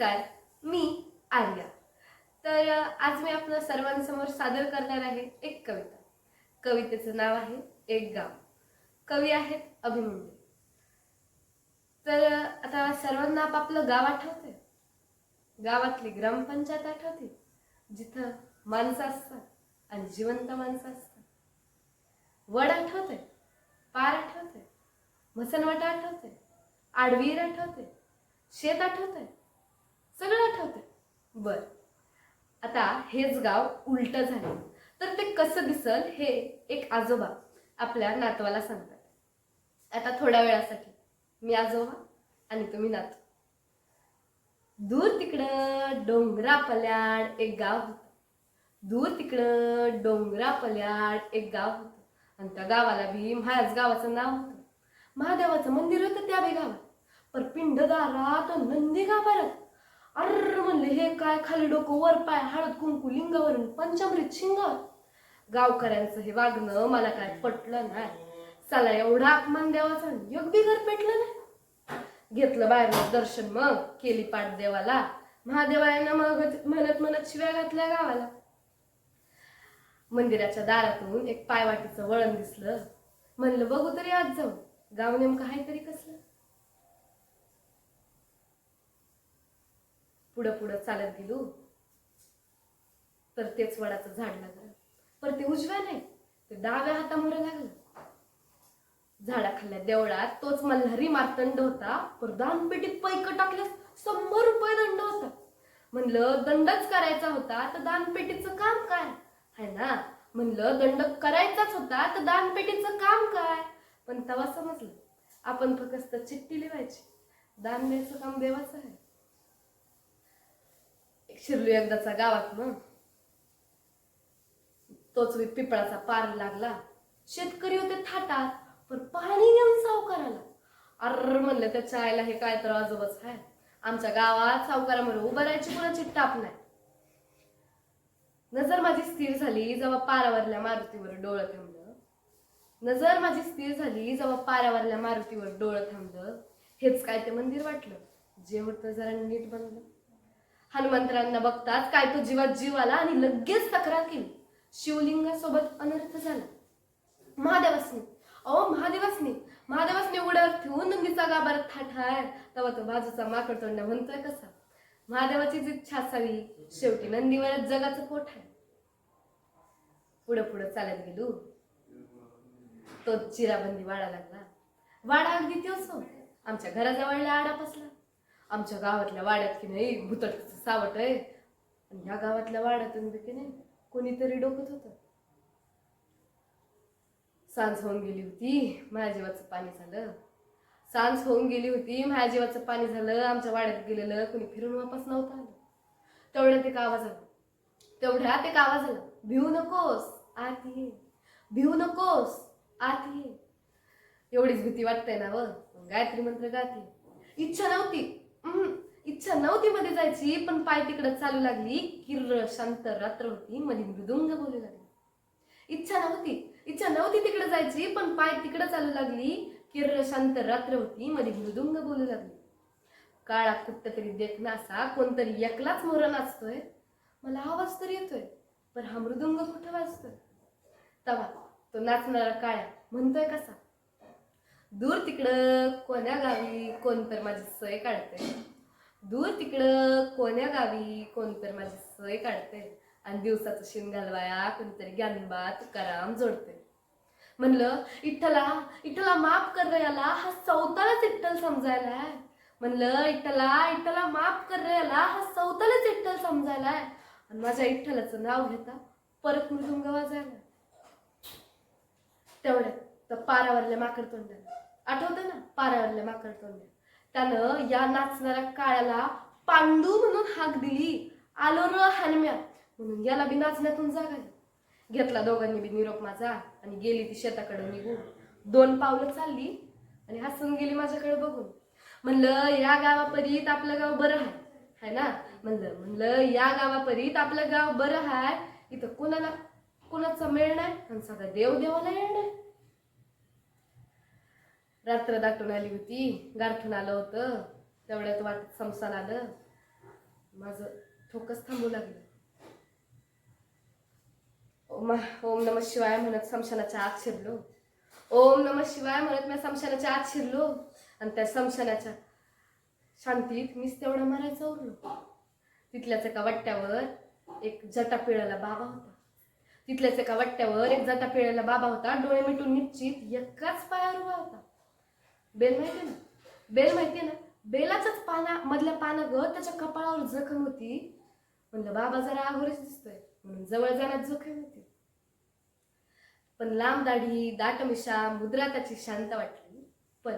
नमस्कार मी आर्या. तर आज मी आपल्या सर्वांसमोर सादर करणार आहे एक कविता. कवितेचं नाव आहे एक गाव. कवी आहेत अभिमन्यू. तर आता सर्वांना आपापलं गाव आठवते गावातली ग्रामपंचायत आठवते जिथं माणसं असतात आणि जिवंत माणसं असतात. वड आठवतंय पार आठवते मसनवट आठवते आडवीर आठवते शेत आठवतंय सगळं आठवते बर. आता हेच गाव उलट झालं. तर ते कसं दिसल हे एक आजोबा आपल्या नातवाला सांगतात. आता थोड्या वेळासाठी. मी आजोबा आणि तुम्ही नातू. दूर तिकडं डोंगरा पल्याड एक गाव होतं. दूर तिकडं डोंगरा पल्याड एक गाव होतं. आणि त्या गावाला बी माझ्याच गावाचं नाव होतं. महादेवाचं मंदिर होतं त्या बी गावात. पर पिंडदारात नंदी गाभारात अर्र म्हणले हे काय खाली डोकं वर पाय हळद कुंकू लिंगावरून पंचामृत शिंगावर गावकऱ्यांचं हे वागणं मला काय पटलं नाही. चला एवढा अपमान देवाचा योग बी घर पेटलं नाही. घेतलं बाहेर दर्शन मग केली पाठ देवाला. महादेवानं मग म्हणत म्हणत शिव्या घातल्या गावाला. मंदिराच्या दारातून एक पायवाटीचं वळण दिसलं. म्हणलं बघू तरी आज जाऊ. गाव नेमकं आहे तरी कसलं? पुढं पुढं चालत गेलो. तर तेच वडाचं झाड लागलं. पर ते उजव्या नाही ते डाव्या हातामुळे लागलं. झाडाखाल्या देवळात तोच मल्हारी मार्तंड होता. पर दानपेटीत पैक टाकल्यास शंभर रुपये दंड होता. म्हणलं दंडच करायचा होता तर दानपेटीचं काम काय? है ना? म्हणलं दंड करायचाच होता तर दानपेटीचं काम काय? पण तेव्हा समजलं आपण फक्त चिठ्ठी लिहायची. दान द्यायचं काम देवाचं आहे. शिरलू एकदाचा गावात मग. तोच पिपळाचा पार लागला. शेतकरी होते थाटात पण पाणी नेऊन सावकाराला अर म्हणलं त्याच्या आईला हे काय तर आजोबाच आहे आमच्या गावात सावकारामध्ये उभं राहायची कोणाची टाप नाही. नजर माझी स्थिर झाली जेव्हा पारावरल्या मारुतीवर डोळं थांबलं. नजर माझी स्थिर झाली जेव्हा पारावरल्या मारुतीवर डोळं थांबलं. हेच काय ते मंदिर वाटलं. जे होतं जरा नीट बनलं. हनुमंतरांना बघताच काय तो जीवात जीव आला आणि लगेच तक्रार केली. शिवलिंगासोबत अनर्थ झाला. महादेवासनी अहो महादेवासनी महादेवासनी उड्यावर ठेवून नंदीचा गाभारात थाठाय तेव्हा तो बाजूचा माकड तोंड म्हणतोय कसा. महादेवाचीच इच्छा असावी शेवटी नंदीवरच जगाचं पोट आहे. पुढं पुढं चालत गेलो. तो चिराबंदी वाढा लागला. वाडा अगदी तोच हो आमच्या घराजवळला आडा पसला. आमच्या गावातल्या वाड्यात की नाही भुतटचं सावट आहे. आणि ह्या गावातल्या वाड्यातून बी की नाही कोणीतरी डोकत होतं सांज होऊन गेली होती माझ्या जीवाचं पाणी झालं. सांज होऊन गेली होती माझ्या जीवाचं पाणी झालं. आमच्या वाड्यात गेलेलं कोणी फिरून वापस नव्हतं आलं. तेवढ्यात एक आवाज आला. तेवढ्यात एक आवाज आला. भिवू नकोस आत ये. भिवू नकोस आत ये. एवढीच भीती वाटते ना व. गायत्री मंत्र गाते. इच्छा नव्हती. इच्छा नव्हती मध्ये जायची पण पाय तिकडं चालू लागली. किर्र शांत रात्र होती मध्ये मृदुंग बोलू लागली. इच्छा नव्हती इच्छा नव्हती तिकडे जायची पण पाय तिकडं चालू लागली. किर्र शांत रात्र होती मध्ये मृदुंग बोलू लागली. काळा कुठं तरी देखना कोणतरी एकलाच मोर नाचतोय. मला आवाज तर येतोय पण हा मृदुंग कुठं वाजतोय. तवा तो नाचणारा काळ्या म्हणतोय कसा? दूर तिकडं कोण्या गावी कोण तर माझी सय काढते. दूर तिकडं कोण्या गावी कोण तर माझी सय काढते. आणि दिवसाचं शिन घालवाया कोणतरी ज्ञानबा तुकाराम जोडते. म्हणलं इठ्ठला इठ्ठला माफ कर याला हा चौथालाच इठ्ठल समजायला आहे. म्हणलं इठ्ठला इठ्ठला माफ कर याला हा चौथालाच इठ्ठल समजायला आहे. आणि माझ्या इठ्ठलाचं नाव घेता परत मृदुंग वाजायला. तेवढ्यात तर पारावरल्या माकड तोंडाला. आठवतं ना? पारावरल्या माकड तोंड्या त्यानं या नाचणाऱ्या काळ्याला पांडू म्हणून हाक दिली. आलो र हानम्या. म्हणून याला बी नाचण्यातून जागा घेतला दोघांनी बी निरोप माझा आणि गेली ती शेताकडे निघून. दोन पावलं चालली आणि हसून गेली माझ्याकडे बघून. म्हणलं या गावापरीत आपलं गाव बरं आहे है ना? म्हणलं म्हणलं या गावापरीत आपलं गाव बरं आहे इथं कोणाला कोणाचा मेळ नाही आणि सगळा देव देवाला येणार रात्र दाटून आली होती गारठून आलं होतं तेवढ्यात वाटत समसान आलं. माझं ठोकच थांबू लागलं. ओम ओम नम शिवाय म्हणत समशानाच्या आत शिरलो. ओम नम शिवाय म्हणत मी समशानाच्या आत शिरलो. आणि त्या समशानाच्या शांतीत मीच तेवढा मारायचं उरलो. तिथल्याच एका वट्ट्यावर एक जटा पिळाला बाबा होता. तिथल्याच एका वट्ट्यावर एक जटा पिळाला बाबा होता. डोळे मिटून निश्चित एकाच पायावर उभा होता. बेल माहिती ना? बेल माहिती ना? बेलाच्याच पाना मधल्या पानागत त्याच्या कपाळावर जखम होती. म्हणलं बाबा जरा आघोरीच दिसतोय. म्हणून जवळ जाण्यात जोखीम होती. पण लांब दाढी दाट मिशा मुद्रा त्याची शांत वाटली. पण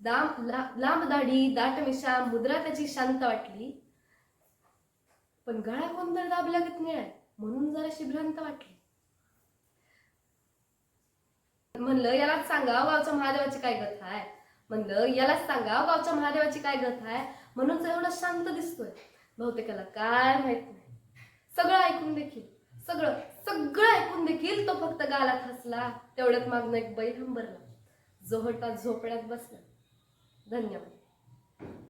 दाम ला- लांब दाढी दाट मिशा मुद्रा त्याची शांत वाटली. पण गळा कोणतर दाबल्यागत निळाय म्हणून जराशी भ्रांत वाटली. म्हणलं यालाच सांगा गावच्या महादेवाची काय कथा आहे? म्हणलं यालाच सांगा गावच्या महादेवाची काय गथ आहे? म्हणून एवढा शांत दिसतोय. बहुतेकाला काय माहीत नाही. सगळं ऐकून देखील सगळं सगळं ऐकून देखील तो फक्त गालात हसला तेवढ्यात मागणं एक बैल हंबरला. जो झोपड्यात बसला. धन्यवाद.